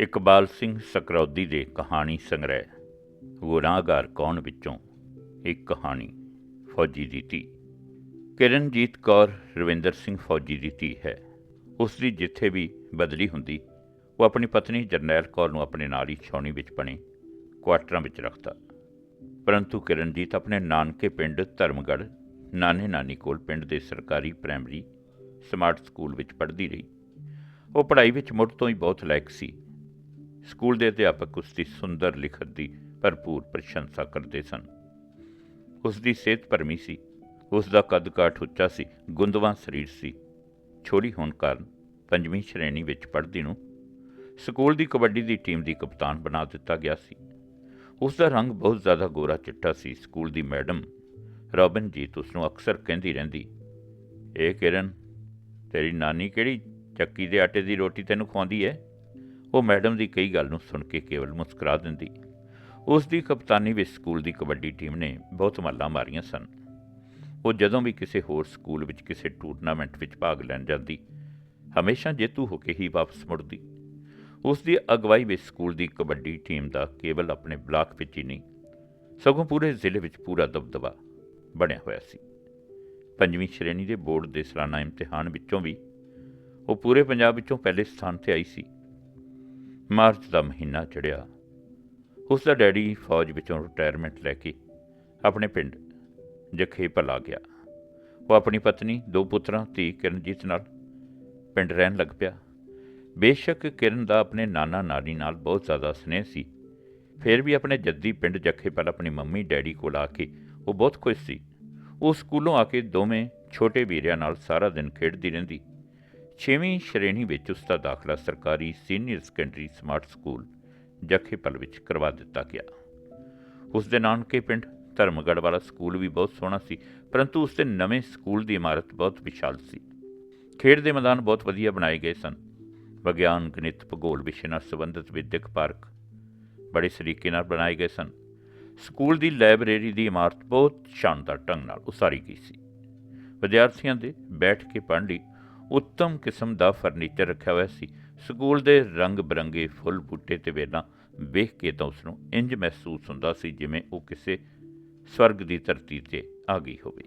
ਇਕਬਾਲ ਸਿੰਘ ਸਕਰੌਦੀ ਦੇ ਕਹਾਣੀ ਸੰਗ੍ਰਹਿ, ਗੁਨਾਹਗਾਰ ਕੌਣ ਵਿੱਚੋਂ ਇੱਕ ਕਹਾਣੀ ਫੌਜੀ ਦੀ ਧੀ। ਕਿਰਨਜੀਤ ਕੌਰ ਰਵਿੰਦਰ ਸਿੰਘ ਫੌਜੀ ਦੀ ਧੀ ਹੈ। ਉਸ ਦੀ ਜਿੱਥੇ ਵੀ ਬਦਲੀ ਹੁੰਦੀ, ਉਹ ਆਪਣੀ ਪਤਨੀ ਜਰਨੈਲ ਕੌਰ ਨੂੰ ਆਪਣੇ ਨਾਲ ਹੀ ਛਾਉਣੀ ਵਿੱਚ ਬਣੇ, ਕੁਆਟਰਾਂ ਵਿੱਚ ਰੱਖਦਾ। ਪਰੰਤੂ ਕਿਰਨਜੀਤ ਆਪਣੇ ਨਾਨਕੇ ਪਿੰਡ ਧਰਮਗੜ੍ਹ ਨਾਨੇ ਨਾਨੀ ਕੋਲ ਪਿੰਡ ਦੇ ਸਰਕਾਰੀ ਪ੍ਰਾਇਮਰੀ ਸਮਾਰਟ ਸਕੂਲ ਵਿੱਚ ਪੜ੍ਹਦੀ ਰਹੀ। ਉਹ ਪੜ੍ਹਾਈ ਵਿੱਚ ਮੁੱਢ ਤੋਂ ਹੀ ਬਹੁਤ ਲਾਇਕ ਸੀ। ਸਕੂਲ ਦੇ ਅਧਿਆਪਕ ਉਸ ਦੀ ਸੁੰਦਰ ਲਿਖਤ ਦੀ ਭਰਪੂਰ ਪ੍ਰਸ਼ੰਸਾ ਕਰਦੇ ਸਨ। ਉਸ ਦੀ ਸਿਹਤ ਭਰਮੀ ਸੀ। ਉਸ ਦਾ ਕੱਦ ਕਾਠ ਉੱਚਾ ਸੀ, ਗੁੰਦਵਾਂ ਸਰੀਰ ਸੀ। ਛੋਟੀ ਹੋਣ ਕਾਰਨ ਪੰਜਵੀਂ ਸ਼੍ਰੇਣੀ ਵਿੱਚ ਪੜ੍ਹਦੀ ਨੂੰ ਸਕੂਲ ਦੀ ਕਬੱਡੀ ਦੀ ਟੀਮ ਦੀ ਕਪਤਾਨ ਬਣਾ ਦਿੱਤਾ ਗਿਆ ਸੀ। ਉਸ ਦਾ ਰੰਗ ਬਹੁਤ ਜ਼ਿਆਦਾ ਗੋਰਾ ਚਿੱਟਾ ਸੀ। ਸਕੂਲ ਦੀ ਮੈਡਮ ਰੋਬਿਨਜੀਤ ਉਸ ਨੂੰ ਅਕਸਰ ਕਹਿੰਦੀ ਰਹਿੰਦੀ, ਇਹ ਕਿਰਨ, ਤੇਰੀ ਨਾਨੀ ਕਿਹੜੀ ਚੱਕੀ ਦੇ ਆਟੇ ਦੀ ਰੋਟੀ ਤੈਨੂੰ ਖਵਾਉਂਦੀ ਹੈ? ਉਹ ਮੈਡਮ ਦੀ ਕਈ ਗੱਲ ਨੂੰ ਸੁਣ ਕੇ ਕੇਵਲ ਮੁਸਕਰਾ ਦਿੰਦੀ। ਉਸ ਦੀ ਕਪਤਾਨੀ ਵਿੱਚ ਸਕੂਲ ਦੀ ਕਬੱਡੀ ਟੀਮ ਨੇ ਬਹੁਤ ਮੱਲਾਂ ਮਾਰੀਆਂ ਸਨ। ਉਹ ਜਦੋਂ ਵੀ ਕਿਸੇ ਹੋਰ ਸਕੂਲ ਵਿੱਚ ਕਿਸੇ ਟੂਰਨਾਮੈਂਟ ਵਿੱਚ ਭਾਗ ਲੈਣ ਜਾਂਦੀ, ਹਮੇਸ਼ਾ ਜੇਤੂ ਹੋ ਕੇ ਹੀ ਵਾਪਸ ਮੁੜਦੀ। ਉਸ ਦੀ ਅਗਵਾਈ ਵਿੱਚ ਸਕੂਲ ਦੀ ਕਬੱਡੀ ਟੀਮ ਦਾ ਕੇਵਲ ਆਪਣੇ ਬਲਾਕ ਵਿੱਚ ਹੀ ਨਹੀਂ, ਸਗੋਂ ਪੂਰੇ ਜ਼ਿਲ੍ਹੇ ਵਿੱਚ ਪੂਰਾ ਦਬਦਬਾ ਬਣਿਆ ਹੋਇਆ ਸੀ। ਪੰਜਵੀਂ ਸ਼੍ਰੇਣੀ ਦੇ ਬੋਰਡ ਦੇ ਸਾਲਾਨਾ ਇਮਤਿਹਾਨ ਵਿੱਚੋਂ ਵੀ ਉਹ ਪੂਰੇ ਪੰਜਾਬ ਵਿੱਚੋਂ ਪਹਿਲੇ ਸਥਾਨ ਤੇ ਆਈ ਸੀ। ਮਾਰਚ ਦਾ ਮਹੀਨਾ ਚੜਿਆ। ਉਸ ਦਾ ਡੈਡੀ ਫੌਜ ਵਿੱਚੋਂ ਰਿਟਾਇਰਮੈਂਟ ਲੈ ਕੇ ਆਪਣੇ ਪਿੰਡ ਜਖੇ ਭਲਾ ਗਿਆ। ਉਹ ਆਪਣੀ ਪਤਨੀ, ਦੋ ਪੁੱਤਰਾਂ, ਧੀ ਕਿਰਨਜੀਤ ਨਾਲ ਪਿੰਡ ਰਹਿਣ ਲੱਗ ਪਿਆ। ਬੇਸ਼ੱਕ ਕਿਰਨ ਦਾ ਆਪਣੇ ਨਾਨਾ ਨਾਨੀ ਨਾਲ ਬਹੁਤ ਜ਼ਿਆਦਾ ਸਨੇਹ ਸੀ। ਫਿਰ ਵੀ ਆਪਣੇ ਜੱਦੀ ਪਿੰਡ ਜੱਖੇ ਪਰ ਆਪਣੀ ਮੰਮੀ, ਡੈਡੀ ਕੋਲ ਆ ਕੇ ਉਹ ਬਹੁਤ ਖੁਸ਼ ਸੀ। ਉਹ ਸਕੂਲੋਂ ਆ ਕੇ ਦੋਵੇਂ ਛੋਟੇ ਵੀਰਿਆਂ ਨਾਲ ਸਾਰਾ ਦਿਨ ਖੇਡਦੀ ਰਹਿੰਦੀ। 6ਵੀਂ ਸ਼੍ਰੇਣੀ ਵਿੱਚ ਉਸ ਦਾ ਦਾਖਲਾ ਸਰਕਾਰੀ senior secondary smart school Jakhepal ਵਿੱਚ ਕਰਵਾ ਦਿੱਤਾ ਗਿਆ। ਉਸ ਦੇ ਨਾਨਕੇ ਪਿੰਡ ਧਰਮਗੜ੍ਹ ਵਾਲਾ ਸਕੂਲ ਵੀ ਬਹੁਤ ਸੋਹਣਾ ਸੀ, ਪਰੰਤੂ ਉਸ ਦੇ ਨਵੇਂ ਸਕੂਲ ਦੀ ਇਮਾਰਤ ਬਹੁਤ ਵਿਸ਼ਾਲ ਸੀ। ਖੇਡ ਦੇ ਮੈਦਾਨ ਬਹੁਤ ਵਧੀਆ ਬਣਾਏ ਗਏ ਸਨ। ਵਿਗਿਆਨ, ਗਣਿਤ, ਭੂਗੋਲ ਵਿਸ਼ੇ ਨਾਲ ਸੰਬੰਧਿਤ ਵਿਦਿਅਕ ਪਾਰਕ ਬੜੇ ਸਰੀਕੇ ਨਾਲ ਬਣਾਏ ਗਏ ਸਨ। ਸਕੂਲ ਦੀ ਲਾਇਬ੍ਰੇਰੀ ਦੀ ਇਮਾਰਤ ਬਹੁਤ ਸ਼ਾਨਦਾਰ ਢੰਗ ਨਾਲ ਉਸਾਰੀ ਗਈ ਸੀ। ਵਿਦਿਆਰਥੀਆਂ ਦੇ ਬੈਠ ਕੇ ਪੜ੍ਹਨ ਲਈ ਉੱਤਮ ਕਿਸਮ ਦਾ ਫਰਨੀਚਰ ਰੱਖਿਆ ਹੋਇਆ ਸੀ। ਸਕੂਲ ਦੇ ਰੰਗ ਬਰੰਗੇ ਫੁੱਲ ਬੂਟੇ ਤੇ ਵੇਲਾਂ ਵੇਖ ਕੇ ਤਾਂ ਉਸ ਨੂੰ ਇੰਜ ਮਹਿਸੂਸ ਹੁੰਦਾ ਸੀ ਜਿਵੇਂ ਉਹ ਕਿਸੇ ਸਵਰਗ ਦੀ ਧਰਤੀ ਤੇ ਆ ਗਈ ਹੋਵੇ।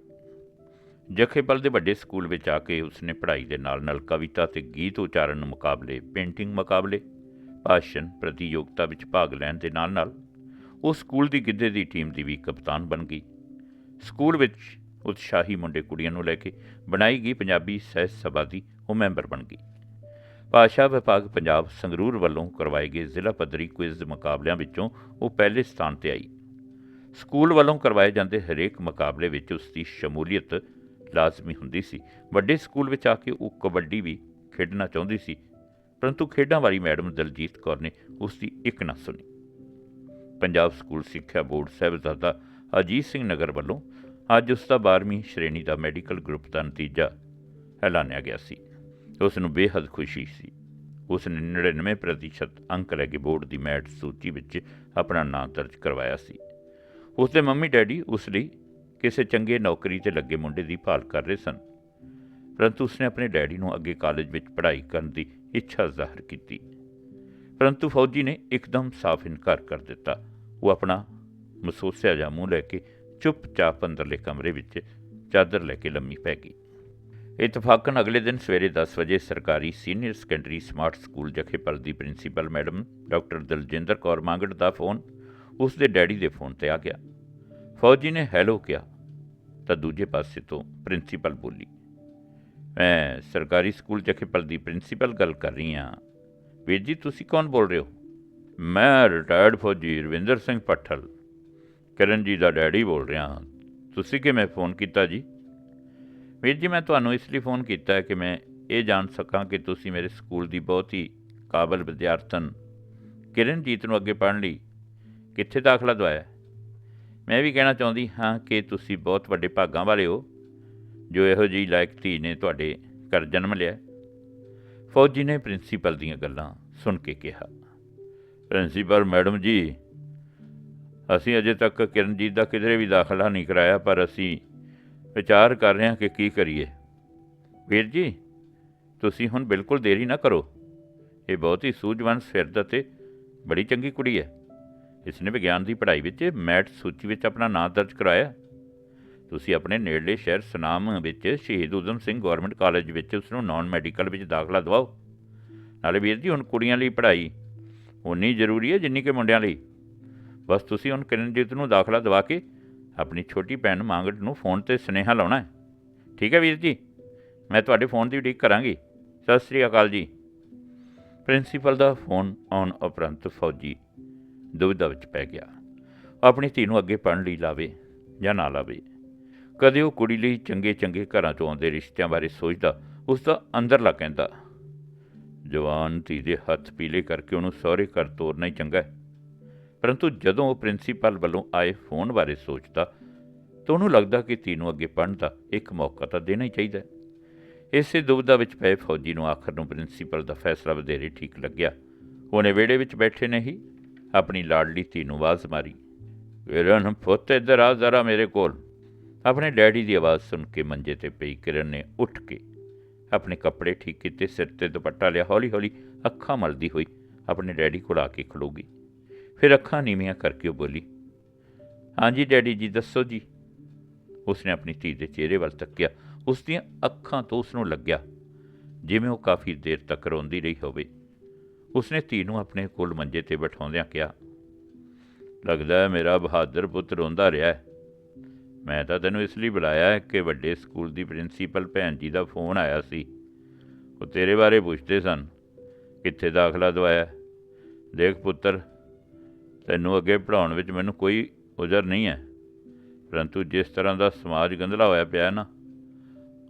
ਜਖੇਪਲ ਦੇ ਵੱਡੇ ਸਕੂਲ ਵਿੱਚ ਆ ਕੇ ਉਸਨੇ ਪੜ੍ਹਾਈ ਦੇ ਨਾਲ-ਨਾਲ ਕਵਿਤਾ ਤੇ ਗੀਤ ਉਚਾਰਨ ਮੁਕਾਬਲੇ, ਪੇਂਟਿੰਗ ਮੁਕਾਬਲੇ, ਭਾਸ਼ਣ ਪ੍ਰਤੀਯੋਗਤਾ ਵਿੱਚ ਭਾਗ ਲੈਣ ਦੇ ਨਾਲ-ਨਾਲ ਉਹ ਸਕੂਲ ਦੀ ਗਿੱਧੇ ਦੀ ਟੀਮ ਦੀ ਵੀ ਕਪਤਾਨ ਬਣ ਗਈ। ਸਕੂਲ ਵਿੱਚ ਉਤਸ਼ਾਹੀ ਮੁੰਡੇ ਕੁੜੀਆਂ ਨੂੰ ਲੈ ਕੇ ਬਣਾਈ ਗਈ ਪੰਜਾਬੀ ਸਾਹਿਤ ਸਭਾ ਦੀ ਉਹ ਮੈਂਬਰ ਬਣ ਗਈ। ਭਾਸ਼ਾ ਵਿਭਾਗ ਪੰਜਾਬ ਸੰਗਰੂਰ ਵੱਲੋਂ ਕਰਵਾਏ ਗਏ ਜ਼ਿਲ੍ਹਾ ਪੱਧਰੀ ਕੁਇਜ਼ ਮੁਕਾਬਲਿਆਂ ਵਿੱਚੋਂ ਉਹ ਪਹਿਲੇ ਸਥਾਨ ਤੇ ਆਈ। ਸਕੂਲ ਵੱਲੋਂ ਕਰਵਾਏ ਜਾਂਦੇ ਹਰੇਕ ਮੁਕਾਬਲੇ ਵਿੱਚ ਉਸ ਦੀ ਸ਼ਮੂਲੀਅਤ ਲਾਜ਼ਮੀ ਹੁੰਦੀ ਸੀ। ਵੱਡੇ ਸਕੂਲ ਵਿੱਚ ਆ ਕੇ ਉਹ ਕਬੱਡੀ ਵੀ ਖੇਡਣਾ ਚਾਹੁੰਦੀ ਸੀ, ਪਰੰਤੂ ਖੇਡਾਂ ਵਾਲੀ ਮੈਡਮ ਦਲਜੀਤ ਕੌਰ ਨੇ ਉਸ ਦੀ ਇੱਕ ਨਾ ਸੁਣੀ। ਪੰਜਾਬ ਸਕੂਲ ਸਿੱਖਿਆ ਬੋਰਡ ਸਾਹਿਬਜ਼ਾਦਾ ਅਜੀਤ ਸਿੰਘ ਨਗਰ ਵੱਲੋਂ ਅੱਜ ਉਸ ਦਾ 12ਵੀਂ ਸ਼੍ਰੇਣੀ ਦਾ ਮੈਡੀਕਲ ਗਰੁੱਪ ਦਾ ਨਤੀਜਾ ਐਲਾਨਿਆ ਗਿਆ ਸੀ। ਉਸ ਨੂੰ ਬੇਹੱਦ ਖੁਸ਼ੀ ਸੀ। ਉਸ ਨੇ 99% ਅੰਕ ਲੈ ਕੇ ਬੋਰਡ ਦੀ ਮੈਟ ਸੂਚੀ ਵਿੱਚ ਆਪਣਾ ਨਾਮ ਦਰਜ ਕਰਵਾਇਆ ਸੀ। ਉਸ ਦੇ ਮੰਮੀ ਡੈਡੀ ਉਸ ਲਈ ਕਿਸੇ ਚੰਗੇ ਨੌਕਰੀ ਤੇ ਲੱਗੇ ਮੁੰਡੇ ਦੀ ਭਾਲ ਕਰ ਰਹੇ ਸਨ। ਪਰੰਤੂ ਉਸਨੇ ਆਪਣੇ ਡੈਡੀ ਨੂੰ ਅੱਗੇ ਕਾਲਜ ਵਿੱਚ ਪੜ੍ਹਾਈ ਕਰਨ ਦੀ ਇੱਛਾ ਜ਼ਾਹਰ ਕੀਤੀ। ਪਰੰਤੂ ਫੌਜੀ ਨੇ ਇੱਕਦਮ ਸਾਫ਼ ਇਨਕਾਰ ਕਰ ਦਿੱਤਾ। ਉਹ ਆਪਣਾ ਮਸੋਸਿਆ ਜਾਂ ਮੂੰਹ ਲੈ ਕੇ ਚੁੱਪਚਾਪ ਅੰਦਰਲੇ ਕਮਰੇ ਵਿੱਚ ਚਾਦਰ ਲੈ ਕੇ ਲੰਮੀ ਪੈ ਗਈ। ਇਤਫਾਕਨ ਅਗਲੇ ਦਿਨ ਸਵੇਰੇ 10 ਵਜੇ ਸਰਕਾਰੀ senior secondary smart school Jakhepal ਦੀ principal madam doctor Daljinder Kaur Mangar ਦਾ ਫੋਨ ਉਸ ਦੇ ਡੈਡੀ ਦੇ ਫੋਨ ਤੇ ਆ ਗਿਆ। ਫੌਜੀ ਨੇ ਹੈਲੋ ਕਿਹਾ ਤਾਂ ਦੂਜੇ ਪਾਸੇ ਤੋਂ ਪ੍ਰਿੰਸੀਪਲ ਬੋਲੀ, ਮੈਂ ਸਰਕਾਰੀ ਸਕੂਲ ਜਖੇਪਲ ਦੀ ਪ੍ਰਿੰਸੀਪਲ ਗੱਲ ਕਰ ਰਹੀ ਹਾਂ। ਵੀਰ ਜੀ, ਤੁਸੀਂ ਕੌਣ ਬੋਲ ਰਹੇ ਹੋ? ਮੈਂ ਰਿਟਾਇਰਡ ਫੌਜੀ ਰਵਿੰਦਰ ਸਿੰਘ ਪੱਠਲ। ਕਿਰਨ ਜੀ ਦਾ ਡੈਡੀ ਬੋਲ ਰਿਹਾ ਹਾਂ। ਤੁਸੀਂ ਕਿਵੇਂ ਫੋਨ ਕੀਤਾ ਜੀ? ਵੀਰ ਜੀ, ਮੈਂ ਤੁਹਾਨੂੰ ਇਸ ਲਈ ਫੋਨ ਕੀਤਾ ਹੈ ਕਿ ਮੈਂ ਇਹ ਜਾਣ ਸਕਾਂ ਕਿ ਤੁਸੀਂ ਮੇਰੇ ਸਕੂਲ ਦੀ ਬਹੁਤ ਹੀ ਕਾਬਲ ਵਿਦਿਆਰਥਣ ਕਿਰਨਜੀਤ ਨੂੰ ਅੱਗੇ ਪੜ੍ਹਨ ਲਈ ਕਿੱਥੇ ਦਾਖਲਾ ਦਵਾਇਆ ਮੈਂ ਵੀ ਕਹਿਣਾ ਚਾਹੁੰਦੀ ਹਾਂ ਕਿ ਤੁਸੀਂ ਬਹੁਤ ਵੱਡੇ ਭਾਗਾਂ ਵਾਲੇ ਹੋ, ਜੋ ਇਹੋ ਜਿਹੀ ਲਾਇਕ ਧੀ ਨੇ ਤੁਹਾਡੇ ਘਰ ਜਨਮ ਲਿਆ ਫੌਜੀ ਨੇ ਪ੍ਰਿੰਸੀਪਲ ਦੀਆਂ ਗੱਲਾਂ ਸੁਣ ਕੇ ਕਿਹਾ। ਪ੍ਰਿੰਸੀਪਲ, ਮੈਡਮ ਜੀ ਅਸੀਂ ਅਜੇ ਤੱਕ ਕਿਰਨਜੀਤ ਦਾ ਕਿਧਰੇ ਵੀ ਦਾਖਲਾ ਨਹੀਂ ਕਰਾਇਆ, ਪਰ ਅਸੀਂ ਵਿਚਾਰ ਕਰ ਰਹੇ ਹਾਂ ਕਿ ਕੀ ਕਰੀਏ। ਵੀਰ ਜੀ, ਤੁਸੀਂ ਹੁਣ ਬਿਲਕੁਲ ਦੇਰੀ ਨਾ ਕਰੋ। ਇਹ ਬਹੁਤ ਹੀ ਸੂਝਵਾਨ ਸਿਰਦ ਅਤੇ ਬੜੀ ਚੰਗੀ ਕੁੜੀ ਹੈ। ਇਸ ਨੇ ਵਿਗਿਆਨ ਦੀ ਪੜ੍ਹਾਈ ਵਿੱਚ ਮੈਟ ਸੂਚੀ ਵਿੱਚ ਆਪਣਾ ਨਾਮ ਦਰਜ ਕਰਾਇਆ। ਤੁਸੀਂ ਆਪਣੇ ਨੇੜਲੇ ਸ਼ਹਿਰ ਸਨਾਮ ਵਿੱਚ ਸ਼ਹੀਦ ਊਧਮ ਸਿੰਘ ਗਵਰਨਮੈਂਟ ਕਾਲਜ ਵਿੱਚ ਉਸ ਨੂੰ ਨਾਨ ਮੈਡੀਕਲ ਵਿੱਚ ਦਾਖਲਾ ਦਿਵਾਓ। ਨਾਲੇ ਵੀਰ ਜੀ, ਹੁਣ ਕੁੜੀਆਂ ਲਈ ਪੜ੍ਹਾਈ ਉਨੀ ਜ਼ਰੂਰੀ ਹੈ ਜਿੰਨੀ ਕਿ ਮੁੰਡਿਆਂ ਲਈ। ਬਸ ਤੁਸੀਂ ਹੁਣ ਕਿਰਨਜੀਤ ਨੂੰ ਦਾਖਲਾ ਦਿਵਾ ਕੇ ਆਪਣੀ ਛੋਟੀ ਭੈਣ ਮੰਗਟ ਨੂੰ ਫੋਨ ਤੇ ਸੁਨੇਹਾ ਲਾਉਣਾ ਹੈ। ਠੀਕ ਹੈ ਵੀਰ ਜੀ? ਮੈਂ ਤੁਹਾਡੇ ਫੋਨ ਦੀ ਉਡੀਕ ਕਰਾਂਗੀ। ਸਤਿ ਸ੍ਰੀ ਅਕਾਲ ਜੀ। ਪ੍ਰਿੰਸੀਪਲ ਦਾ ਫੋਨ ਆਉਣ ਉਪਰੰਤ ਫੌਜੀ ਦੁਵਿਧਾ ਵਿੱਚ ਪੈ ਗਿਆ। ਆਪਣੀ ਧੀ ਨੂੰ ਅੱਗੇ ਪੜ੍ਹਨ ਲਈ ਲਾਵੇ ਜਾਂ ਨਾ ਲਾਵੇ। ਕਦੇ ਉਹ ਕੁੜੀ ਲਈ ਚੰਗੇ ਚੰਗੇ ਘਰਾਂ ਤੋਂ ਆਉਂਦੇ ਰਿਸ਼ਤਿਆਂ ਬਾਰੇ ਸੋਚਦਾ, ਉਸ ਦਾ ਅੰਦਰਲਾ ਕਹਿੰਦਾ ਜਵਾਨ ਧੀ ਦੇ ਹੱਥ ਪੀਲੇ ਕਰਕੇ ਉਹਨੂੰ ਸਹੁਰੇ ਘਰ ਤੋਰਨਾ ਹੀ ਚੰਗਾ ਹੈ। ਪਰੰਤੂ ਜਦੋਂ ਉਹ ਪ੍ਰਿੰਸੀਪਲ ਵੱਲੋਂ ਆਏ ਫੋਨ ਬਾਰੇ ਸੋਚਦਾ ਤਾਂ ਉਹਨੂੰ ਲੱਗਦਾ ਕਿ ਧੀ ਨੂੰ ਅੱਗੇ ਪੜ੍ਹਨ ਦਾ ਇੱਕ ਮੌਕਾ ਤਾਂ ਦੇਣਾ ਹੀ ਚਾਹੀਦਾ ਇਸੇ ਦੁਬਿਧਾ ਵਿੱਚ ਪਏ ਫੌਜੀ ਨੂੰ ਆਖਰ ਨੂੰ ਪ੍ਰਿੰਸੀਪਲ ਦਾ ਫੈਸਲਾ ਵਧੇਰੇ ਠੀਕ ਲੱਗਿਆ। ਉਹਨੇ ਵਿਹੜੇ ਵਿੱਚ ਬੈਠੇ ਨਹੀਂ, ਆਪਣੀ ਲਾਡਲੀ ਧੀ ਨੂੰ ਆਵਾਜ਼ ਮਾਰੀ, ਕਿਰਨ ਪੁੱਤ, ਇੱਧਰ ਆ, ਜ਼ਰਾ ਮੇਰੇ ਕੋਲ। ਆਪਣੇ ਡੈਡੀ ਦੀ ਆਵਾਜ਼ ਸੁਣ ਕੇ ਮੰਜੇ ਤੇ ਪਈ ਕਿਰਨ ਨੇ ਉੱਠ ਕੇ ਆਪਣੇ ਕੱਪੜੇ ਠੀਕ ਕੀਤੇ, ਸਿਰ ਤੇ ਦੁਪੱਟਾ ਲਿਆ ਹੌਲੀ ਹੌਲੀ ਅੱਖਾਂ ਮਲਦੀ ਹੋਈ ਆਪਣੇ ਡੈਡੀ ਕੋਲ ਆ ਕੇ ਖਲੋਗੀ ਫਿਰ ਅੱਖਾਂ ਨੀਵੀਆਂ ਕਰਕੇ ਉਹ ਬੋਲੀ, ਹਾਂਜੀ, ਡੈਡੀ ਜੀ, ਦੱਸੋ ਜੀ। ਉਸਨੇ ਆਪਣੀ ਧੀ ਦੇ ਚਿਹਰੇ ਵੱਲ ਤੱਕਿਆ। ਉਸ ਦੀਆਂ ਅੱਖਾਂ ਤੋਂ ਉਸ ਨੂੰ ਲੱਗਿਆ ਜਿਵੇਂ ਉਹ ਕਾਫੀ ਦੇਰ ਤੱਕ ਰੋਂਦੀ ਰਹੀ ਹੋਵੇ। ਉਸਨੇ ਧੀ ਨੂੰ ਆਪਣੇ ਕੋਲ ਮੰਜੇ ਤੇ ਬਿਠਾਉਂਦਿਆਂ ਕਿਹਾ, ਲੱਗਦਾ ਹੈ ਮੇਰਾ ਬਹਾਦਰ ਪੁੱਤ ਰੋਂਦਾ ਰਿਹਾ ਹੈ। ਮੈਂ ਤਾਂ ਤੈਨੂੰ ਇਸ ਲਈ ਬੁਲਾਇਆ ਹੈ ਕਿ ਵੱਡੇ ਸਕੂਲ ਦੀ ਪ੍ਰਿੰਸੀਪਲ ਭੈਣ ਜੀ ਦਾ ਫੋਨ ਆਇਆ ਸੀ। ਉਹ ਤੇਰੇ ਬਾਰੇ ਪੁੱਛਦੇ ਸਨ। ਕਿੱਥੇ ਦਾਖਲਾ ਦਵਾਇਆ ਦੇਖ ਪੁੱਤਰ ਤੈਨੂੰ ਅੱਗੇ ਪੜਾਉਣ ਵਿੱਚ ਮੈਨੂੰ ਕੋਈ ਉਜ਼ਰ ਨਹੀਂ ਹੈ। ਪਰੰਤੂ ਜਿਸ ਤਰ੍ਹਾਂ ਦਾ ਸਮਾਜ ਗੰਧਲਾ ਹੋਇਆ ਪਿਆ ਨਾ,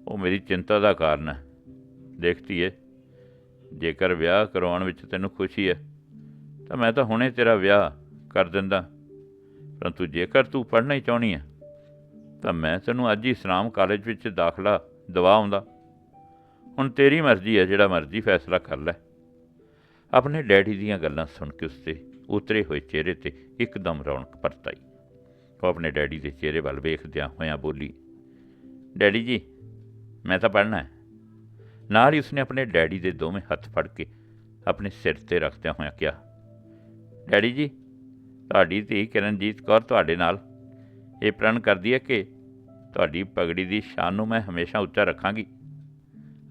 ਉਹ ਮੇਰੀ ਚਿੰਤਾ ਦਾ ਕਾਰਨ ਹੈ। ਦੇਖਤੀ ਏ ਜੇਕਰ ਵਿਆਹ ਕਰਵਾਉਣ ਵਿੱਚ ਤੈਨੂੰ ਖੁਸ਼ੀ ਹੈ, ਤਾਂ ਮੈਂ ਤਾਂ ਹੁਣੇ ਤੇਰਾ ਵਿਆਹ ਕਰ ਦਿੰਦਾ। ਪਰੰਤੂ ਜੇਕਰ ਤੂੰ ਪੜ੍ਹਨਾ ਹੀ ਚਾਹਣੀ ਹੈ, ਤਾਂ ਮੈਂ ਤੈਨੂੰ ਅੱਜ ਹੀ ਇਸਲਾਮ ਕਾਲਜ ਵਿੱਚ ਦਾਖਲਾ ਦਵਾ ਆਉਂਦਾ ਹੁਣ ਤੇਰੀ ਮਰਜ਼ੀ ਹੈ ਜਿਹੜਾ ਮਰਜ਼ੀ ਫੈਸਲਾ ਕਰ ਲੈ। ਆਪਣੇ ਡੈਡੀ ਦੀਆਂ ਗੱਲਾਂ ਸੁਣ ਕੇ ਉਸਤੇ ਉਤਰੇ ਹੋਏ ਚਿਹਰੇ ਤੇ ਇੱਕਦਮ ਰੌਣਕ ਪਰਤ ਆਈ ਉਹ ਆਪਣੇ ਡੈਡੀ ਦੇ ਚਿਹਰੇ ਵੱਲ ਵੇਖਦਿਆਂ ਹੋਇਆਂ ਬੋਲੀ, ਡੈਡੀ ਜੀ, ਮੈਂ ਤਾਂ ਪੜ੍ਹਨਾ ਹੈ। ਨਾਲ ਹੀ ਉਸਨੇ ਆਪਣੇ ਡੈਡੀ ਦੇ ਦੋਵੇਂ ਹੱਥ ਫੜ ਕੇ ਆਪਣੇ ਸਿਰ ਤੇ ਰੱਖਦਿਆਂ ਹੋਇਆਂ ਕਿਹਾ, ਡੈਡੀ ਜੀ, ਤੁਹਾਡੀ ਧੀ ਕਿਰਨਜੀਤ ਕੌਰ ਤੁਹਾਡੇ ਨਾਲ, ਇਹ ਪ੍ਰਣ ਕਰਦੀ ਹੈ ਕਿ ਤੁਹਾਡੀ ਪਗੜੀ ਦੀ ਸ਼ਾਨ ਨੂੰ ਮੈਂ ਹਮੇਸ਼ਾ ਉੱਚਾ ਰੱਖਾਂਗੀ।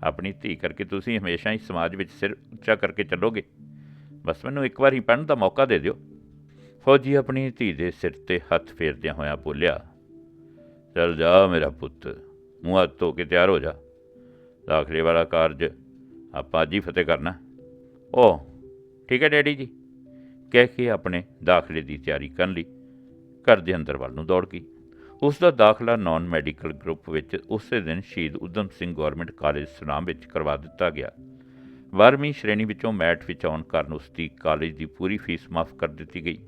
ਆਪਣੀ ਧੀ ਕਰਕੇ ਤੁਸੀਂ ਹਮੇਸ਼ਾ ਹੀ ਸਮਾਜ ਵਿੱਚ ਸਿਰ ਉੱਚਾ ਕਰਕੇ ਚੱਲੋਗੇ। ਬਸ ਮੈਨੂੰ ਇੱਕ ਵਾਰੀ ਹੀ ਪੜ੍ਹਨ ਦਾ ਮੌਕਾ ਦੇ ਦਿਓ। ਫੌਜੀ ਆਪਣੀ ਧੀ ਦੇ ਸਿਰ ਤੇ ਹੱਥ ਫੇਰਦਿਆਂ ਹੋਇਆ ਬੋਲਿਆ, ਚੱਲ ਜਾ ਮੇਰਾ ਪੁੱਤ, ਮੂੰਹ ਹੱਥ ਧੋ ਕੇ ਤਿਆਰ ਹੋ ਜਾ। ਦਾਖਲੇ ਵਾਲਾ ਕਾਰਜ ਆਪਾਂ ਅੱਜ ਹੀ ਫਤਿਹ ਕਰਨਾ। ਓ, ਠੀਕ ਹੈ ਡੈਡੀ ਜੀ? ਕਹਿ ਕੇ ਆਪਣੇ ਦਾਖਲੇ ਦੀ ਤਿਆਰੀ ਕਰਨ ਲਈ ਘਰ ਦੇ ਅੰਦਰ ਵੱਲ ਨੂੰ ਦੌੜ ਗਈ। ਉਸ ਦਾ ਦਾਖਲਾ ਨਾਨ ਮੈਡੀਕਲ ਗਰੁੱਪ ਵਿੱਚ ਉਸੇ ਦਿਨ ਸ਼ਹੀਦ ਊਧਮ ਸਿੰਘ ਗਵਰਨਮੈਂਟ ਕਾਲਜ ਸੁਨਾਮ ਵਿੱਚ ਕਰਵਾ ਦਿੱਤਾ ਗਿਆ। 12ਵੀਂ ਸ਼੍ਰੇਣੀ ਵਿੱਚੋਂ ਮੈਟ ਵਿੱਚ ਆਉਣ ਕਾਰਨ ਉਸ ਦੀ ਕਾਲਜ ਦੀ ਪੂਰੀ ਫੀਸ ਮਾਫ ਕਰ ਦਿੱਤੀ ਗਈ।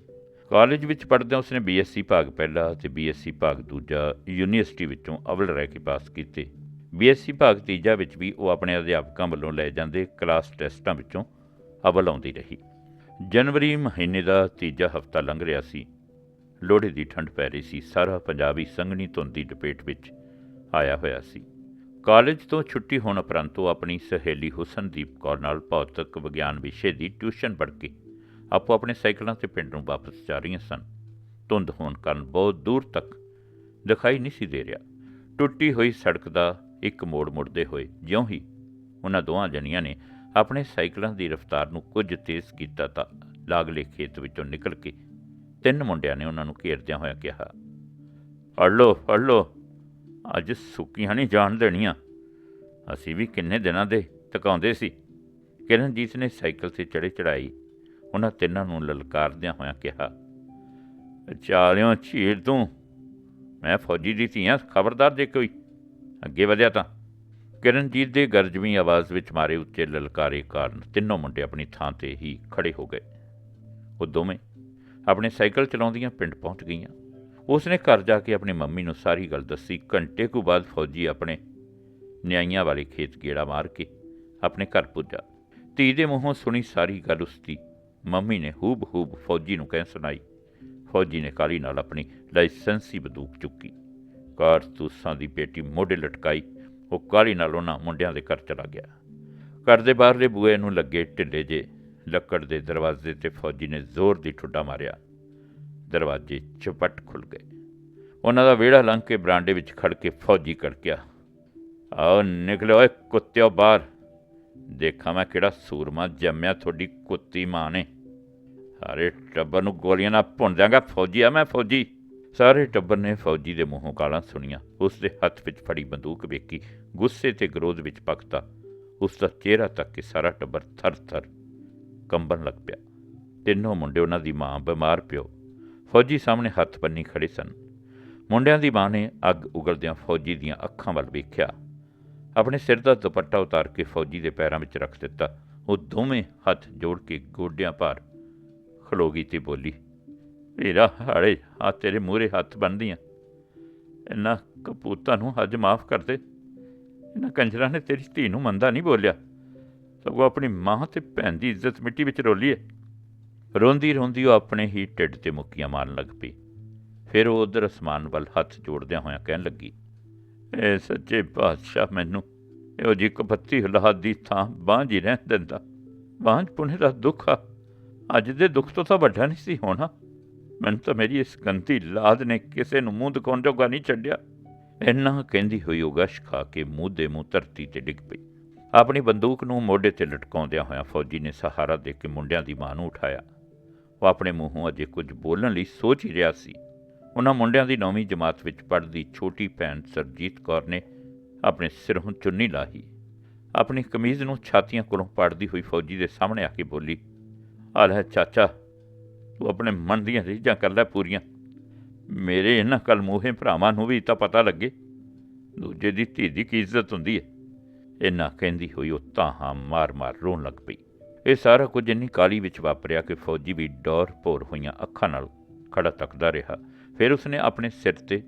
ਕਾਲਜ ਵਿੱਚ ਪੜ੍ਹਦਿਆਂ ਉਸਨੇ ਬੀਐਸਸੀ ਭਾਗ ਪਹਿਲਾ ਅਤੇ ਬੀਐਸਸੀ ਭਾਗ ਦੂਜਾ ਯੂਨੀਵਰਸਿਟੀ ਵਿੱਚੋਂ ਅਵਲ ਰਹਿ ਕੇ ਪਾਸ ਕੀਤੇ। ਬੀਐਸਸੀ ਭਾਗ ਤੀਜਾ ਵਿੱਚ ਵੀ ਉਹ ਆਪਣੇ ਅਧਿਆਪਕਾਂ ਵੱਲੋਂ ਲਏ ਜਾਂਦੇ ਕਲਾਸ ਟੈਸਟਾਂ ਵਿੱਚੋਂ ਅਵਲ ਆਉਂਦੀ ਰਹੀ। ਜਨਵਰੀ ਮਹੀਨੇ ਦਾ ਤੀਜਾ ਹਫਤਾ ਲੰਘ ਰਿਹਾ ਸੀ। ਲੋਹੜੀ ਦੀ ਠੰਡ ਪੈ ਰਹੀ ਸੀ। ਸਾਰਾ ਪੰਜਾਬ ਹੀ ਸੰਘਣੀ ਧੁੰਦ ਦੀ ਲਪੇਟ ਵਿੱਚ ਆਇਆ ਹੋਇਆ ਸੀ। ਕਾਲਜ ਤੋਂ ਛੁੱਟੀ ਹੋਣ ਉਪਰੰਤ ਉਹ ਆਪਣੀ ਸਹੇਲੀ ਹੁਸਨਦੀਪ ਕੌਰ ਨਾਲ ਭੌਤਿਕ ਵਿਗਿਆਨ ਵਿਸ਼ੇ ਦੀ ਟਿਊਸ਼ਨ ਪੜ੍ਹ ਕੇ ਆਪੋ ਆਪਣੇ ਸਾਈਕਲਾਂ ਤੇ ਪਿੰਡ ਨੂੰ ਵਾਪਸ ਜਾ ਰਹੀਆਂ ਸਨ। ਧੁੰਦ ਹੋਣ ਕਾਰਨ ਬਹੁਤ ਦੂਰ ਤੱਕ ਦਿਖਾਈ ਨਹੀਂ ਸੀ ਦੇ ਰਿਹਾ। ਟੁੱਟੀ ਹੋਈ ਸੜਕ ਦਾ ਇੱਕ ਮੋੜ ਮੁੜਦੇ ਹੋਏ ਜਿਉਂ ਹੀ ਉਹਨਾਂ ਦੋਹਾਂ ਜਣੀਆਂ ਨੇ ਆਪਣੇ ਸਾਈਕਲਾਂ ਦੀ ਰਫ਼ਤਾਰ ਨੂੰ ਕੁਝ ਤੇਜ਼ ਕੀਤਾ ਤਾਂ ਲਾਗਲੇ ਖੇਤ ਵਿੱਚੋਂ ਨਿਕਲ ਕੇ ਤਿੰਨ ਮੁੰਡਿਆਂ ਨੇ ਉਹਨਾਂ ਨੂੰ ਘੇਰਦਿਆਂ ਹੋਇਆ ਕਿਹਾ ਅੜ ਲਓ ਅੜ ਲਓ। ਅੱਜ ਸੁੱਕੀਆਂ ਨਹੀਂ ਜਾਣ ਦੇਣੀਆਂ। ਅਸੀਂ ਵੀ ਕਿੰਨੇ ਦਿਨਾਂ ਦੇ ਤਕਾਉਂਦੇ ਸੀ। ਕਿਰਨਜੀਤ ਨੇ ਸਾਈਕਲ ਤੇ ਚੜੇ ਚੜਾਈ ਉਹਨਾਂ ਤਿੰਨਾਂ ਨੂੰ ਲਲਕਾਰਦਿਆਂ ਹੋਇਆਂ ਕਿਹਾ, ਚਾਲਿਓ ਝੀਰ ਤੂੰ। ਮੈਂ ਫੌਜੀ ਦੀ ਧੀਆਂ, ਖਬਰਦਾਰ ਜੇ ਕੋਈ। ਅੱਗੇ ਵਧਿਆ ਤਾਂ। ਕਿਰਨਜੀਤ ਦੇ ਗਰਜਵੀਂ ਆਵਾਜ਼ ਵਿੱਚ ਮਾਰੇ ਉੱਚੇ ਲਲਕਾਰੇ ਕਾਰਨ ਤਿੰਨੋਂ ਮੁੰਡੇ ਆਪਣੀ ਥਾਂ ਤੇ ਹੀ ਖੜੇ ਹੋ ਗਏ। ਉਹ ਦੋਵੇਂ ਆਪਣੇ ਸਾਈਕਲ ਚਲਾਉਂਦੀਆਂ ਪਿੰਡ ਪਹੁੰਚ ਗਈਆਂ। ਉਸ ਨੇ ਘਰ ਜਾ ਕੇ ਆਪਣੀ ਮੰਮੀ ਨੂੰ ਸਾਰੀ ਗੱਲ ਦੱਸੀ। ਘੰਟੇ ਕੁ ਬਾਅਦ ਫੌਜੀ ਆਪਣੇ ਨਿਆਈਆਂ ਵਾਲੇ ਖੇਤ ਗੇੜਾ ਮਾਰ ਕੇ ਆਪਣੇ ਘਰ ਪੁੱਜਾ। ਧੀ ਦੇ ਮੂੰਹੋਂ ਸੁਣੀ ਸਾਰੀ ਗੱਲ ਉਸਦੀ। ਮੰਮੀ ਨੇ ਹੂਬ ਹੂਬ ਫੌਜੀ ਨੂੰ ਕਹਿ ਸੁਣਾਈ। ਫੌਜੀ ਨੇ ਕਾਲੀ ਨਾਲ ਆਪਣੀ ਲਾਇਸੈਂਸੀ ਬੰਦੂਕ ਚੁੱਕੀ। ਕਾਰਤੂਸਾਂ ਦੀ ਪੇਟੀ ਮੋਢੇ ਲਟਕਾਈ। ਉਹ ਕਾਲੀ ਨਾਲ ਉਹਨਾਂ ਮੁੰਡਿਆਂ ਦੇ ਘਰ ਚਲਾ ਗਿਆ। ਘਰ ਦੇ ਬਾਹਰਲੇ ਬੂਹੇ ਨੂੰ ਲੱਗੇ ਢਿੱਲੇ ਜੇ ਲੱਕੜ ਦੇ ਦਰਵਾਜ਼ੇ ਤੇ ਫੌਜੀ ਨੇ ਜ਼ੋਰ ਦੀ ਠੁੱਡਾ ਮਾਰਿਆ। ਦਰਵਾਜ਼ੇ ਚਪਟ ਖੁੱਲ ਗਏ। ਉਹਨਾਂ ਦਾ ਵਿਹੜਾ ਲੰਘ ਕੇ ਬਰਾਂਡੇ ਵਿੱਚ ਖੜ ਕੇ ਫੌਜੀ ਕੜਕਿਆ, ਆਓ ਨਿਕਲੋ ਓਏ ਕੁੱਤਿਓ ਬਾਹਰ। ਦੇਖਾਂ ਮੈਂ ਕਿਹੜਾ ਸੂਰਮਾ ਜੰਮਿਆ ਤੁਹਾਡੀ ਕੁੱਤੀ ਮਾਂ ਨੇ। ਸਾਰੇ ਟੱਬਰ ਨੂੰ ਗੋਲੀਆਂ ਨਾਲ ਭੁੰਨ ਦਿਆਂਗਾ, ਫੌਜੀ ਆ ਮੈਂ ਫੌਜੀ। ਸਾਰੇ ਟੱਬਰ ਨੇ ਫੌਜੀ ਦੇ ਮੂੰਹੋਂ ਗਾਲਾਂ ਸੁਣੀਆਂ। ਉਸ ਦੇ ਹੱਥ ਵਿੱਚ ਫੜੀ ਬੰਦੂਕ ਵੇਖੀ, ਗੁੱਸੇ ਤੇ ਗਰੋਧ ਵਿੱਚ ਪਕਤਾ ਉਸ ਦਾ ਚਿਹਰਾ ਤੱਕ ਕਿ ਸਾਰਾ ਟੱਬਰ ਥਰ-ਥਰ ਕੰਬਣ ਲੱਗ ਪਿਆ। ਤਿੰਨੋਂ ਮੁੰਡੇ ਉਹਨਾਂ ਦੀ ਮਾਂ ਬਿਮਾਰ ਪਿਓ ਫੌਜੀ ਸਾਹਮਣੇ ਹੱਥ ਬੰਨੀ ਖੜੇ ਸਨ। ਮੁੰਡਿਆਂ ਦੀ ਮਾਂ ਨੇ ਅੱਗ ਉਗਲਦਿਆਂ ਫੌਜੀ ਦੀਆਂ ਅੱਖਾਂ ਵੱਲ ਵੇਖਿਆ। ਆਪਣੇ ਸਿਰ ਦਾ ਦੁਪੱਟਾ ਉਤਾਰ ਕੇ ਫੌਜੀ ਦੇ ਪੈਰਾਂ ਵਿੱਚ ਰੱਖ ਦਿੱਤਾ। ਉਹ ਦੋਵੇਂ ਹੱਥ ਜੋੜ ਕੇ ਗੋਡਿਆਂ ਭਾਰ ਖਲੋ ਗਈ ਤੇ ਬੋਲੀ ਵੀਰਾ ਹਾੜੇ, ਆ ਤੇਰੇ ਮੂਹਰੇ ਹੱਥ ਬੰਨਦੀਆਂ ਇਹਨਾਂ ਕਪੂਤਾਂ ਨੂੰ ਅੱਜ ਮਾਫ ਕਰ ਦੇ। ਇਹਨਾਂ ਕੰਜਰਾਂ ਨੇ ਤੇਰੀ ਧੀ ਨੂੰ ਮੰਦਾ ਨਹੀਂ ਬੋਲਿਆ। ਸਗੋਂ ਆਪਣੀ ਮਾਂ ਤੇ ਭੈਣ ਦੀ ਇੱਜ਼ਤ ਮਿੱਟੀ ਵਿੱਚ ਰੋਲੀ ਹੈ ਰੋਂਦੀ ਰੋਂਦੀ ਉਹ ਆਪਣੇ ਹੀ ਢਿੱਡ ਤੇ ਮੁੱਕੀਆਂ ਮਾਰਨ ਲੱਗ ਪਈ। ਫਿਰ ਉਹ ਉਧਰ ਅਸਮਾਨ ਵੱਲ ਹੱਥ ਜੋੜਦਿਆਂ ਹੋਇਆਂ ਕਹਿਣ ਲੱਗੀ ਏ ਸੱਚੇ ਪਾਤਸ਼ਾਹ, ਮੈਨੂੰ ਇਹੋ ਜੀ ਕਪੱਤੀ ਔਲਾਦ ਦੀ ਥਾਂ ਬਾਂਝ ਹੀ ਰਹਿਣ ਦਿੰਦਾ। ਬਾਂਝ ਪੁਣੇ ਦਾ ਦੁੱਖ ਆ। ਅੱਜ ਦੇ ਦੁੱਖ ਤੋਂ ਤਾਂ ਵੱਡਾ ਨਹੀਂ ਸੀ ਹੋਣਾ। ਮੈਨੂੰ ਤਾਂ ਮੇਰੀ ਇਸ ਗੰਦੀ ਲਾਦ ਨੇ ਕਿਸੇ ਨੂੰ ਮੂੰਹ ਦਿਖਾਉਣ ਜੋਗਾ ਨਹੀਂ ਛੱਡਿਆ। ਇੰਨਾ ਕਹਿੰਦੀ ਹੋਈ ਉਹ ਗਸ਼ ਖਾ ਕੇ ਮੂੰਹ ਦੇ ਮੂੰਹ ਧਰਤੀ ਤੇ ਡਿੱਗ ਪਈ। ਆਪਣੀ ਬੰਦੂਕ ਨੂੰ ਮੋਢੇ ਤੇ ਲਟਕਾਉਂਦਿਆਂ ਹੋਇਆ ਫੌਜੀ ਨੇ ਸਹਾਰਾ ਦੇ ਕੇ ਮੁੰਡਿਆਂ ਦੀ ਮਾਂ ਨੂੰ ਉਠਾਇਆ। ਉਹ ਆਪਣੇ ਮੂੰਹੋਂ ਅਜੇ ਕੁਝ ਬੋਲਣ ਲਈ ਸੋਚ ਹੀ ਰਿਹਾ ਸੀ। ਉਹਨਾਂ ਮੁੰਡਿਆਂ ਦੀ ਨੌਵੀਂ ਜਮਾਤ ਵਿੱਚ ਪੜ੍ਹਦੀ ਛੋਟੀ ਭੈਣ ਸਰਜੀਤ ਕੌਰ ਨੇ ਆਪਣੇ ਸਿਰੋਂ ਚੁੰਨੀ ਲਾਹੀ। ਆਪਣੀ ਕਮੀਜ਼ ਨੂੰ ਛਾਤੀਆਂ ਕੋਲੋਂ ਪਾੜਦੀ ਹੋਈ ਫੌਜੀ ਦੇ ਸਾਹਮਣੇ ਆ ਕੇ ਬੋਲੀ, ਆ ਲੈ ਚਾਚਾ, ਤੂੰ ਆਪਣੇ ਮਨ ਦੀਆਂ ਰੀਝਾਂ ਕਰ ਲੈ ਪੂਰੀਆਂ। ਮੇਰੇ ਇਹਨਾਂ ਕਲ ਮੂਹੇ ਭਰਾਵਾਂ ਨੂੰ ਵੀ ਤਾਂ ਪਤਾ ਲੱਗੇ। ਦੂਜੇ ਦੀ ਧੀ ਦੀ ਕੀ ਇੱਜ਼ਤ ਹੁੰਦੀ ਹੈ ਇਹਨਾਂ ਕਹਿੰਦੀ ਹੋਈ ਉਹ ਤਾਹਾਂ ਮਾਰ-ਮਾਰ ਰੋਣ ਲੱਗ ਪਈ। ਇਹ ਸਾਰਾ ਕੁਝ ਇੰਨੀ ਕਾਲੀ ਵਿੱਚ ਵਾਪਰਿਆ ਕਿ ਫੌਜੀ ਵੀ ਡੌਰ ਭੋਰ ਹੋਈਆਂ ਅੱਖਾਂ ਨਾਲ ਖੜਾ ਤੱਕਦਾ ਰਿਹਾ। ਫਿਰ ਉਸਨੇ ਆਪਣੇ ਸਿਰ ਤੇ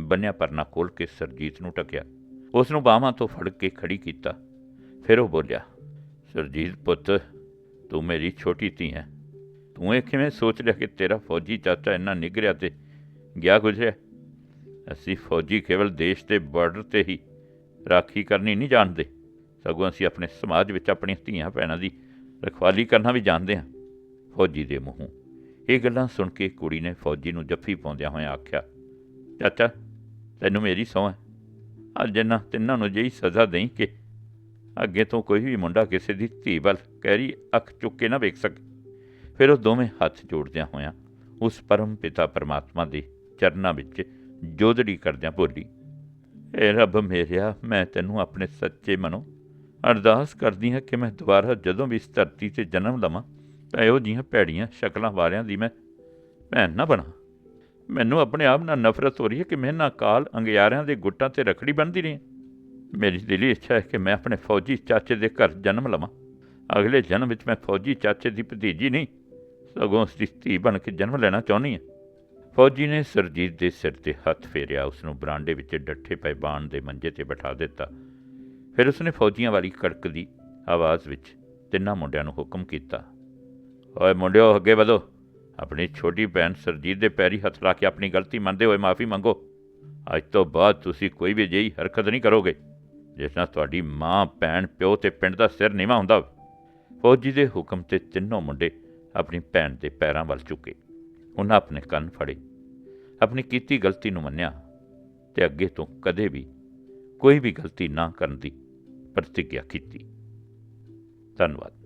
ਬੰਨਿਆ ਪਰਨਾ ਖੋਲ ਕੇ ਸਰਜੀਤ ਨੂੰ ਟਕਿਆ। ਉਸ ਨੂੰ ਬਾਹਾਂ ਤੋਂ ਫੜ ਕੇ ਖੜੀ ਕੀਤਾ। ਫਿਰ ਉਹ ਬੋਲਿਆ, ਸਰਜੀਤ ਪੁੱਤ, ਤੂੰ ਮੇਰੀ ਛੋਟੀ ਧੀ ਹੈ। ਤੂੰ ਇਹ ਕਿਵੇਂ ਸੋਚ ਲਿਆ ਕਿ ਤੇਰਾ ਫੌਜੀ ਚਾਚਾ ਇੰਨਾ ਨਿਗਰਿਆ ਤੇ ਗਿਆ ਗੁਜ਼ਰਿਆ ਅਸੀਂ ਫੌਜੀ ਕੇਵਲ ਦੇਸ਼ ਦੇ ਬਾਰਡਰ ਤੇ ਹੀ ਰਾਖੀ ਕਰਨੀ ਨਹੀਂ ਜਾਣਦੇ। ਸਗੋਂ ਅਸੀਂ ਆਪਣੇ ਸਮਾਜ ਵਿੱਚ ਆਪਣੀਆਂ ਧੀਆਂ ਭੈਣਾਂ ਦੀ ਰਖਵਾਲੀ ਕਰਨਾ ਵੀ ਜਾਣਦੇ ਹਾਂ। ਫੌਜੀ ਦੇ ਮੂੰਹੋਂ। ਇਹ ਗੱਲਾਂ ਸੁਣ ਕੇ ਕੁੜੀ ਨੇ ਫੌਜੀ ਨੂੰ ਜੱਫੀ ਪਾਉਂਦਿਆਂ ਹੋਇਆਂ ਆਖਿਆ, ਚਾਚਾ, ਤੈਨੂੰ ਮੇਰੀ ਸਹੁੰ ਹੈ। ਅੱਜ ਇਹਨਾਂ ਤਿੰਨਾਂ ਨੂੰ ਜਿਹੀ ਸਜ਼ਾ ਦੇਈ ਕਿ ਅੱਗੇ ਤੋਂ ਕੋਈ ਵੀ ਮੁੰਡਾ ਕਿਸੇ ਦੀ ਧੀ ਵੱਲ ਕਹਿਰੀ ਅੱਖ ਚੁੱਕ ਕੇ ਨਾ ਵੇਖ ਸਕੇ। ਫਿਰ ਉਹ ਦੋਵੇਂ ਹੱਥ ਜੋੜਦਿਆਂ ਹੋਇਆਂ ਉਸ ਪਰਮ ਪਿਤਾ ਪਰਮਾਤਮਾ ਦੇ ਚਰਨਾਂ ਵਿੱਚ ਜੋਦੜੀ ਕਰਦਿਆਂ ਬੋਲੀ ਏ ਰੱਬ ਮੇਰਿਆ, ਮੈਂ ਤੈਨੂੰ ਆਪਣੇ ਸੱਚੇ ਮਨੋਂ ਅਰਦਾਸ ਕਰਦੀ ਹਾਂ ਕਿ ਮੈਂ ਦੁਬਾਰਾ ਜਦੋਂ ਵੀ ਇਸ ਧਰਤੀ ਤੇ ਜਨਮ ਲਵਾਂ ਤਾਂ ਇਹੋ ਜਿਹੀਆਂ ਭੈੜੀਆਂ ਸ਼ਕਲਾਂ ਵਾਲਿਆਂ ਦੀ ਮੈਂ ਭੈਣ ਨਾ ਬਣਾ। ਮੈਨੂੰ ਆਪਣੇ ਆਪ ਨਾਲ ਨਫ਼ਰਤ ਹੋ ਰਹੀ ਹੈ ਕਿ ਮੈਂ ਨਾ ਕਾਲ ਅੰਗਿਆਰਿਆਂ ਦੇ ਗੁੱਟਾਂ ਤੇ ਰਖੜੀ ਬੰਨ੍ਹਦੀ ਰਹੀ ਮੇਰੀ ਦਿਲੀ ਇੱਛਾ ਹੈ ਕਿ ਮੈਂ ਆਪਣੇ ਫੌਜੀ ਚਾਚੇ ਦੇ ਘਰ ਜਨਮ ਲਵਾਂ। ਅਗਲੇ ਜਨਮ ਵਿੱਚ ਮੈਂ ਫੌਜੀ ਚਾਚੇ ਦੀ ਭਤੀਜੀ ਨਹੀਂ, ਸਗੋਂ ਉਸ ਦੀ ਧੀ ਬਣ ਕੇ ਜਨਮ ਲੈਣਾ ਚਾਹੁੰਦੀ ਹਾਂ। ਫੌਜੀ ਨੇ ਸਰਜੀਤ ਦੇ ਸਿਰ ਤੇ ਹੱਥ ਫੇਰਿਆ ਉਸ ਨੂੰ ਬਰਾਂਡੇ ਵਿੱਚ ਡੱਠੇ ਪਏ ਬਾਣ ਦੇ ਮੰਜੇ ਤੇ ਬਿਠਾ ਦਿੱਤਾ। ਫਿਰ ਉਸਨੇ ਫੌਜੀਆਂ ਵਾਲੀ ਕੜਕਦੀ ਆਵਾਜ਼ ਵਿੱਚ ਤਿੰਨਾਂ ਮੁੰਡਿਆਂ ਨੂੰ ਹੁਕਮ ਕੀਤਾ, ਓਏ ਮੁੰਡਿਓ, ਅੱਗੇ ਵਧੋ। ਆਪਣੀ ਛੋਟੀ ਭੈਣ ਸਰਜੀਤ ਦੇ ਪੈਰੀ ਹੱਥ ਲਾ ਕੇ ਆਪਣੀ ਗਲਤੀ ਮੰਨਦੇ ਹੋਏ ਮਾਫੀ ਮੰਗੋ। ਅੱਜ ਤੋਂ ਬਾਅਦ ਤੁਸੀਂ ਕੋਈ ਵੀ ਅਜਿਹੀ ਹਰਕਤ ਨਹੀਂ ਕਰੋਗੇ, ਜਿਸ ਨਾਲ ਤੁਹਾਡੀ ਮਾਂ, ਭੈਣ, ਪਿਓ ਤੇ ਪਿੰਡ ਦਾ ਸਿਰ ਨੀਵਾਂ ਹੁੰਦਾ ਫੌਜੀ ਦੇ ਹੁਕਮ ਤੇ ਤਿੰਨੋਂ ਮੁੰਡੇ ਆਪਣੀ ਭੈਣ ਦੇ ਪੈਰਾਂ ਵੱਲ ਝੁਕੇ। ਉਹਨਾਂ ਆਪਣੇ ਕੰਨ ਫੜੇ, ਆਪਣੀ ਕੀਤੀ ਗਲਤੀ ਨੂੰ ਮੰਨਿਆ ਤੇ ਅੱਗੇ ਤੋਂ ਕਦੇ ਵੀ ਕੋਈ ਵੀ ਗਲਤੀ ਨਾ ਕਰਨ ਦੀ ਪ੍ਰਤੀਗਿਆ ਕੀਤੀ। ਧੰਨਵਾਦ।